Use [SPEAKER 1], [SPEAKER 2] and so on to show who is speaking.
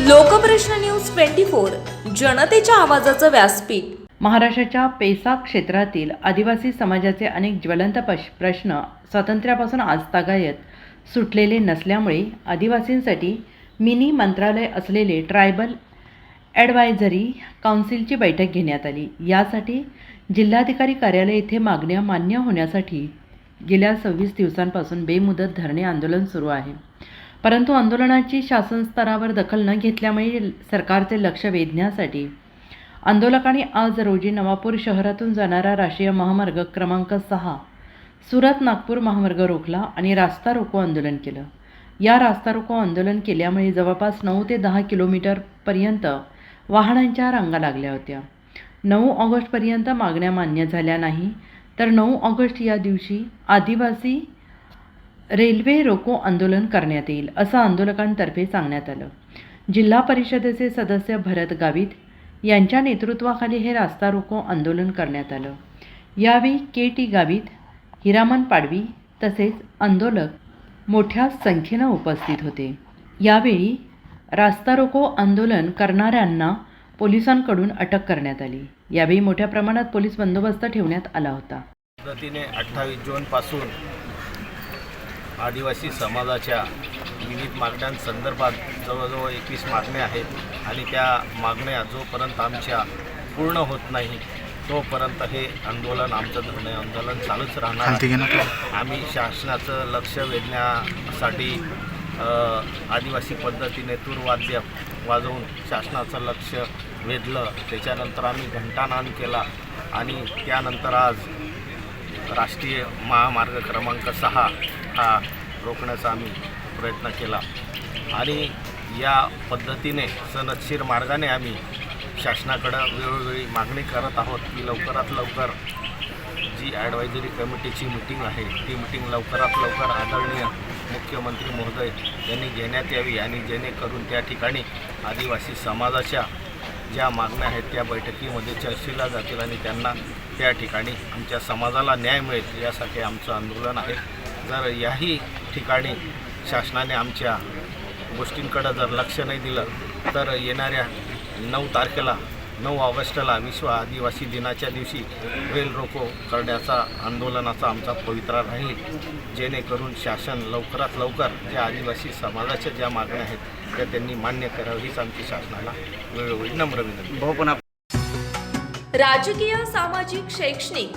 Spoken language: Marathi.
[SPEAKER 1] लोकप्रश्न न्यूज ट्वेंटी फोर जनतेच्या आवाजाचं व्यासपीठ.
[SPEAKER 2] महाराष्ट्राच्या पेसा क्षेत्रातील आदिवासी समाजाचे अनेक ज्वलंत पश प्रश्न स्वातंत्र्यापासून आजतागायत सुटलेले नसल्यामुळे आदिवासींसाठी मिनी मंत्रालय असलेले ट्रायबल ॲडवायझरी काउन्सिलची बैठक घेण्यात आली. यासाठी जिल्हाधिकारी कार्यालय येथे मागण्या मान्य होण्यासाठी गेल्या सव्वीस दिवसांपासून बेमुदत धरणे आंदोलन सुरू आहे. परंतु आंदोलनाची शासन स्तरावर दखल न घेतल्यामुळे सरकारचे लक्ष वेधण्यासाठी आंदोलकांनी आज रोजी नवापूर शहरातून जाणारा राष्ट्रीय महामार्ग क्रमांक सहा सुरत नागपूर महामार्ग रोखला आणि रास्ता रोको आंदोलन केलं. या रास्ता रोको आंदोलन केल्यामुळे जवळपास नऊ ते दहा किलोमीटरपर्यंत वाहनांच्या रांगा लागल्या होत्या. नऊ ऑगस्टपर्यंत मागण्या मान्य झाल्या नाही तर नऊ ऑगस्ट या दिवशी आदिवासी रेल्वे रोको आंदोलन करण्यात येईल असं आंदोलकांतर्फे सांगण्यात आलं. जिल्हा परिषदेचे सदस्य भरत गावित यांच्या नेतृत्वाखाली हे रास्ता रोको आंदोलन करण्यात आलं. यावेळी के टी गावित हिरामन पाडवी तसेच आंदोलक मोठ्या संख्येनं उपस्थित होते. यावेळी रास्ता रोको आंदोलन करणाऱ्यांना पोलिसांकडून अटक करण्यात आली. यावेळी मोठ्या प्रमाणात पोलीस बंदोबस्त ठेवण्यात आला होता.
[SPEAKER 3] अठ्ठावीस जूनपासून आदिवासी समाजाच्या विविध मागण्यांसंदर्भात जवळजवळ एकवीस मागण्या आहेत आणि त्या मागण्या जोपर्यंत आमच्या पूर्ण होत नाही तोपर्यंत हे आंदोलन आमचं धरणे आंदोलन चालूच राहणार आम्ही शासनाचं लक्ष वेधण्यासाठी आदिवासी पद्धतीने तूरवाद्य वाजवून शासनाचं लक्ष वेधलं त्याच्यानंतर आम्ही घंटानाद केला आणि त्यानंतर आज राष्ट्रीय महामार्ग क्रमांक सहा हा रोखण्याचा आम्ही प्रयत्न केला. आणि या पद्धतीने सनदशीर मार्गाने आम्ही शासनाकडं वेळोवेळी मागणी करत आहोत की लवकरात लवकर जी ॲडवायझरी कमिटीची मिटिंग आहे ती मिटिंग लवकरात लवकर आदरणीय मुख्यमंत्री महोदय यांनी घेण्यात यावी आणि जेणेकरून त्या ठिकाणी आदिवासी समाजाच्या ज्या मागण्या आहेत त्या बैठकीमध्ये चर्चेला जातील आणि त्यांना त्या ठिकाणी आमच्या समाजाला न्याय मिळेल यासाठी आमचं आंदोलन आहे. जर याही ठिकाणी शासनाने आमच्या गोष्टींकडं जर लक्ष नाही दिलं तर येणाऱ्या नऊ तारखेला नऊ ऑगस्टला विश्व आदिवासी दिनाच्या दिवशी रेल रोको करण्याचा आंदोलनाचा आमचा पवित्रा राहील. जेणेकरून शासन लवकरात लवकर ज्या आदिवासी समाजाच्या ज्या मागण्या आहेत त्या त्यांनी मान्य करावं हीच आमची शासनाला वेळोवेळी नम्र विनंती.
[SPEAKER 1] राजकीय सामाजिक शैक्षणिक